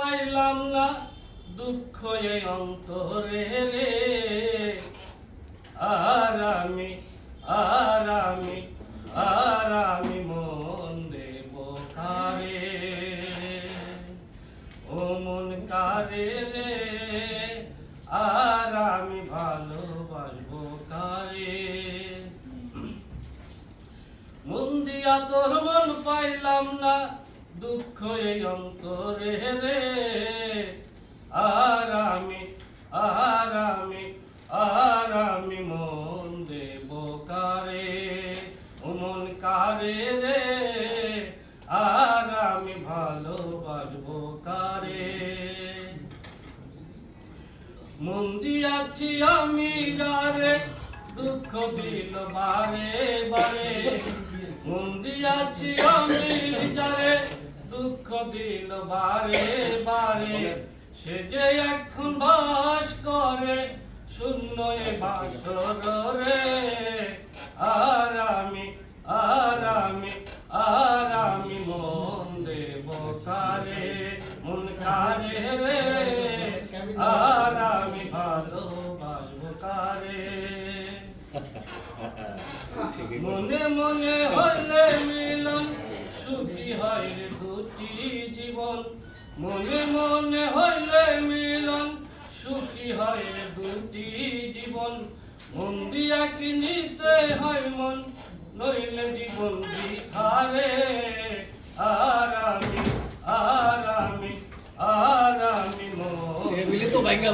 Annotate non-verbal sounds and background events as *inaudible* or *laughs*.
পাইলাম না দুঃখ এই অন্তরে রে। আর আমি আর আমি আর আমি মন দেব কারে? ও মন কারে রে? আর আমি ভালোবাসবো কারে? মন দিয়া তোর মন পাইলাম না দুঃখ এই অন্তরে রে। আর আমি আর আমি আর আমি মন দেব কারে। মন কারে রে। আর আমি ভালোবাসবো কারে। মন দিয়াছি আমি যারে দুঃখ দিল বারে বারে। মন দিয়াছি আমি দিল বারে *coughs* বারে সে যে এখন বাস করে শূন্য রে আর আমি আর আমি আর আমি মন দেব কারে? মন কারে রে? আর আমি ভালোবাসবো কারে? *laughs* মনে মনে হলে মিলন মনে মনে হইলে মিলন সুখী হয় দুটি জীবন। মন দিয়া কি নিতে হয় মন নইলে জীবন বিথারে আর আমি আর আমি আর আমি মন তো ভাঙ্গা